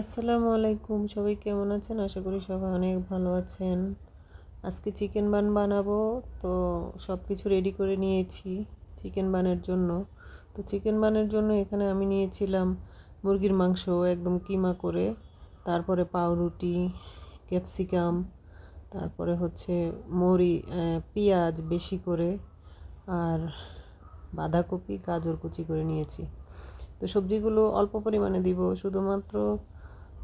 আসসালামু আলাইকুম, সবাই কেমন আছেন? আশা করি সবাই অনেক ভালো আছেন। আজকে চিকেন বান বানাবো, তো সব কিছু রেডি করে নিয়েছি চিকেন বানের জন্য। তো চিকেন বানের জন্য এখানে আমি নিয়েছিলাম মুরগির মাংস একদম কিমা করে, তারপরে পাউরুটি, ক্যাপসিকাম, তারপরে হচ্ছে মরি পেঁয়াজ বেশি করে, আর বাঁধাকপি, গাজর কুচি করে নিয়েছি। তো সবজিগুলো অল্প পরিমাণে দিব, শুধুমাত্র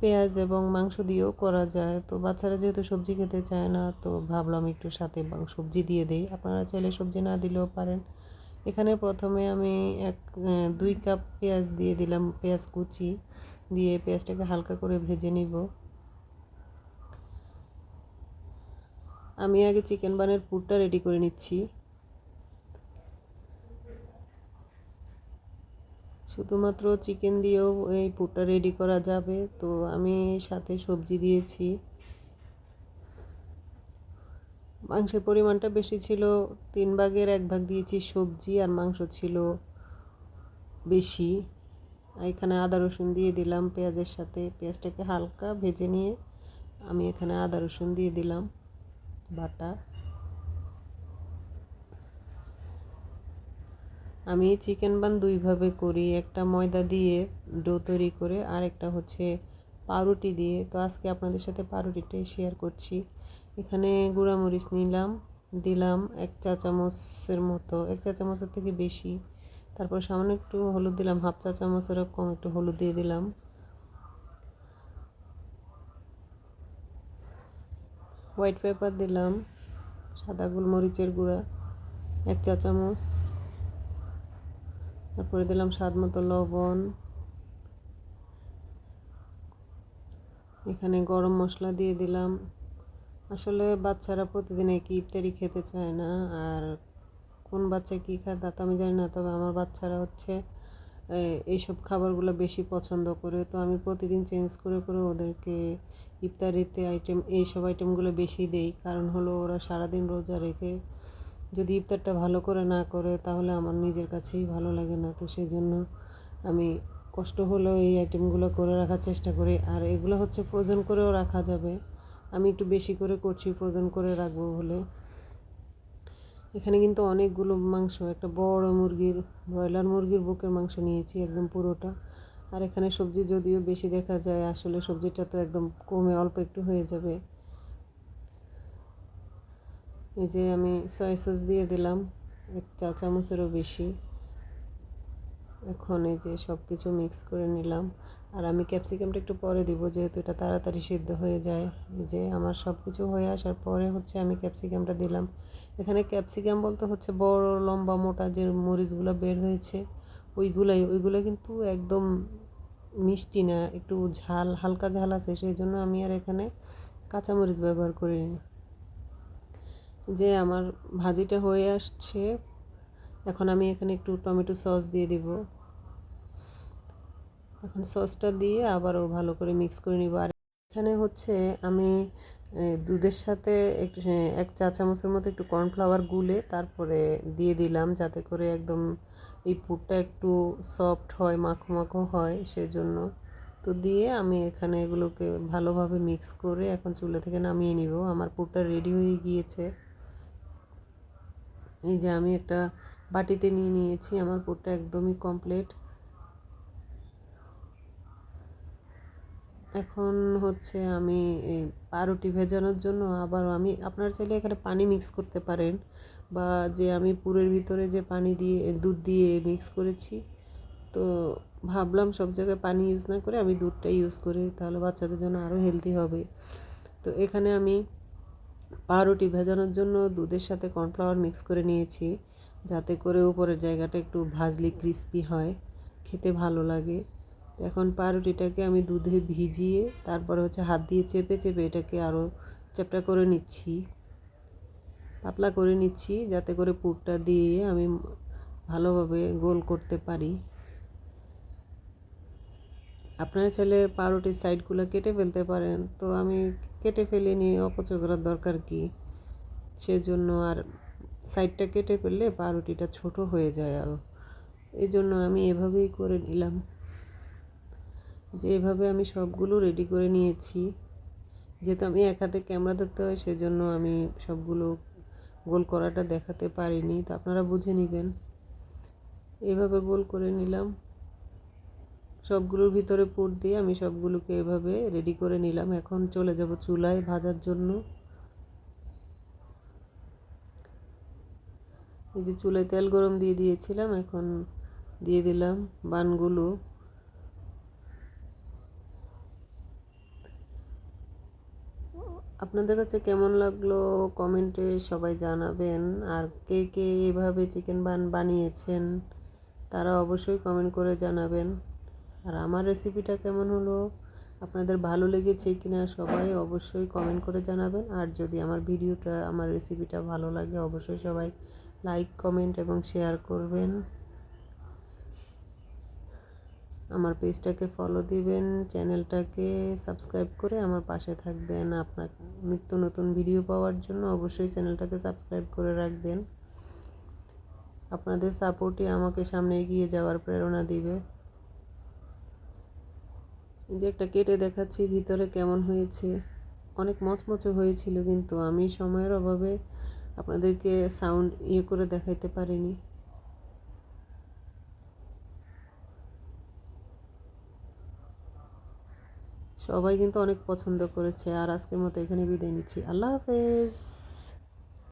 পেঁয়াজ এবং মাংস দিয়েও করা যায়। তো বাচ্চারা যেহেতু সবজি খেতে চায় না, তো ভাবলাম একটু সাথে সবজি দিয়ে দেই। আপনারা চাইলে সবজি না দিলেও পারেন। এখানে প্রথমে আমি এক দুই কাপ পেঁয়াজ দিয়ে দিলাম, পেঁয়াজ কুচি দিয়ে পেঁয়াজটাকে হালকা করে ভেজে নিব। আমি আগে চিকেন বানের পুরটা রেডি করে নিচ্ছি। শুধুমাত্র চিকেন দিয়েও এই পুরটা রেডি করা যাবে। তো আমি সাথে সবজি দিয়েছি। মাংসের পরিমাণটা বেশি ছিল, তিন ভাগের এক ভাগ দিয়েছি সবজি আর মাংস ছিল বেশি। এখানে আদা রসুন দিয়ে দিলাম পেঁয়াজের সাথে। পেঁয়াজটাকে হালকা ভেজে নিয়ে আমি এখানে আদা রসুন দিয়ে দিলাম বাটা। আমি চিকেন বান দুইভাবে করি। একটা ময়দা দিয়ে ডো তৈরি করে আর একটা হচ্ছে পাউরুটি দিয়ে। তো আজকে আপনাদের সাথে পাউরুটিটাই শেয়ার করছি। এখানে গুঁড়ামরিচ নিলাম, দিলাম এক চা চামচের মতো। এক চা চামচের থেকে বেশি। তারপর সামান্য একটু হলুদ দিলাম, হাফ চা চামচের কম একটু হলুদ দিয়ে দিলাম। হোয়াইট পেপার দিলাম, সাদা গোলমরিচের গুঁড়া, এক চা চামচ। তারপরে দিলাম স্বাদ মতো লবণ। এখানে গরম মশলা দিয়ে দিলাম। আসলে বাচ্চারা প্রতিদিন একই ইফতারি খেতে চায় না, আর কোন বাচ্চা কী খায় তা তো আমি জানি না, তবে আমার বাচ্চারা হচ্ছে এইসব খাবারগুলো বেশি পছন্দ করে। তো আমি প্রতিদিন চেঞ্জ করে করে ওদেরকে ইফতারিতে আইটেম এইসব আইটেমগুলো বেশি দেই। কারণ হলো ওরা সারাদিন রোজা রেখে যদি ইফতারটা ভালো করে না করে, তাহলে আমার নিজের কাছেই ভালো লাগে না। তো সেই জন্য আমি কষ্ট হলেও এই আইটেমগুলো করে রাখার চেষ্টা করি। আর এগুলো হচ্ছে ফ্রোজেন করেও রাখা যাবে। আমি একটু বেশি করে করছি ফ্রোজেন করে রাখব বলে। এখানে কিন্তু অনেকগুলো মাংস, একটা বড় মুরগির, ব্রয়লার মুরগির বুকের মাংস নিয়েছি একদম পুরোটা। আর এখানে সবজি যদিও বেশি দেখা যায়, আসলে সবজিটা তো একদম কমে অল্প একটু হয়ে যাবে। এই যে আমি সয়া সস দিয়ে দিলাম, এক চা চামচেরও বেশি। এখন এই যে সব কিছু মিক্স করে নিলাম। আর আমি ক্যাপসিকামটা একটু পরে দিব, যেহেতু এটা তাড়াতাড়ি সিদ্ধ হয়ে যায়। এই যে আমার সব কিছু হয়ে আসার পরে হচ্ছে আমি ক্যাপসিকামটা দিলাম। এখানে ক্যাপসিকাম বলতে হচ্ছে বড়, লম্বা, মোটা যে মরিচগুলো বের হয়েছে, ওইগুলাই, ওইগুলো কিন্তু একদম মিষ্টি না, একটু ঝাল, হালকা ঝাল আছে, সেই জন্য আমি আর এখানে কাঁচামরিচ ব্যবহার করিনি। যে আমার ভাজিটা হয়ে আসছে, এখন আমি এখানে একটু টমেটো সস দিয়ে দিব। এখন সসটা দিয়ে আবারও ভালো করে মিক্স করে নিব। আর এখানে হচ্ছে আমি দুধের সাথে একটু এক চা চামচের মতো একটু কর্নফ্লাওয়ার গুলে তারপরে দিয়ে দিলাম যাতে করে একদম এই পুরটা একটু সফট হয়, মাখো মাখো হয় সেজন্য। তো দিয়ে আমি এখানে এগুলোকে ভালোভাবে মিক্স করে এখন চুলে থেকে নামিয়ে নিব। আমার পুরটা রেডি হয়ে গিয়েছে। এই যে আমি একটা বাটিতে নিয়ে নিয়েছি, আমার পুরটা একদমই কমপ্লিট এখন হচ্ছে আমি এই পাউরুটি ভেজানোর জন্য আবারও আমি, আপনারা চাইলে এখানে পানি মিক্স করতে পারেন বা যে আমি পুরের ভিতরে যে পানি দিয়ে, দুধ দিয়ে মিক্স করেছি, তো ভাবলাম সব জায়গায় পানি ইউজ না করে আমি দুধটা ইউজ করি, তাহলে বাচ্চাদের জন্য আরও হেলদি হবে। তো এখানে আমি পাউরুটি ভেজানোর জন্য দুধের সাথে কর্নফ্লাওয়ার মিক্স করে নিয়েছি। যাতে করে উপরের জায়গাটা একটু ভাজলি ক্রিস্পি হয়, খেতে ভালো লাগে। এখন পাউরুটিটাকে আমি দুধে ভিজিয়ে, তারপরে হচ্ছে হাত দিয়ে চেপে চেপে এটাকে আরও চ্যাপটা করে নিচ্ছি। পাতলা করে নিচ্ছি, যাতে করে পুরটা দিয়ে আমি ভালোভাবে গোল করতে পারি। আপনারা চাইলে পাউরুটির সাইডগুলো কেটে ফেলতে পারেন। তো আমি কেটে ফেলে নিয়ে অপচয় করার দরকার কি? সেজন্য আর সাইডটা কেটে ফেললে পাউরুটিটা ছোট হয়ে যায় আরও এই জন্য আমি এভাবেই করে নিলাম। যে এভাবে আমি সবগুলো রেডি করে নিয়েছি। যেহেতু আমি এক হাতে ক্যামেরা ধরতে হয়, সেজন্য আমি সবগুলো গোল করাটা দেখাতে পারিনি। তো আপনারা বুঝে নেবেন। এভাবে গোল করে নিলাম। সবগুলোর ভিতরে পুর দিয়ে আমি সবগুলোকে এভাবে রেডি করে নিলাম। এখন চলে যাব চুলায় ভাজার জন্য। এই যে চুলায় তেল গরম দিয়ে দিয়েছিলাম, এখন দিয়ে দিলাম বানগুলো। আপনাদের কাছে কেমন লাগল কমেন্টে সবাই জানাবেন। আর কে কে এভাবে চিকেন বান বানিয়েছেন, তারা অবশ্যই কমেন্ট করে জানাবেন। আর আমার রেসিপিটা কেমন হলো? আপনাদের ভালো লেগেছে কিনা সবাই অবশ্যই কমেন্ট করে জানাবেন। আর যদি আমার ভিডিওটা আমার রেসিপিটা ভালো লাগে, অবশ্যই সবাই লাইক কমেন্ট এবং শেয়ার করবেন। আমার পেজটাকে ফলো দিবেন চ্যানেলটাকে সাবস্ক্রাইব করে আমার পাশে থাকবেন। আপনার নিত্য নতুন ভিডিও পাওয়ার জন্য অবশ্যই চ্যানেলটাকে সাবস্ক্রাইব করে রাখবেন। আপনাদের সাপোর্টই আমাকে সামনে এগিয়ে যাওয়ার প্রেরণা দিবে। এই যে একটা কেটে দেখাচ্ছি, ভিতরে কেমন হয়েছে? অনেক মচমচে হয়েছিল কিন্তু আমি সময়ের অভাবে আপনাদেরকে সাউন্ড ইয়ে করে দেখাইতে পারিনি। সবাই কিন্তু অনেক পছন্দ করেছে, আর আজকের মতো এখানে বিদায় নিচ্ছি। আল্লাহ হাফেজ!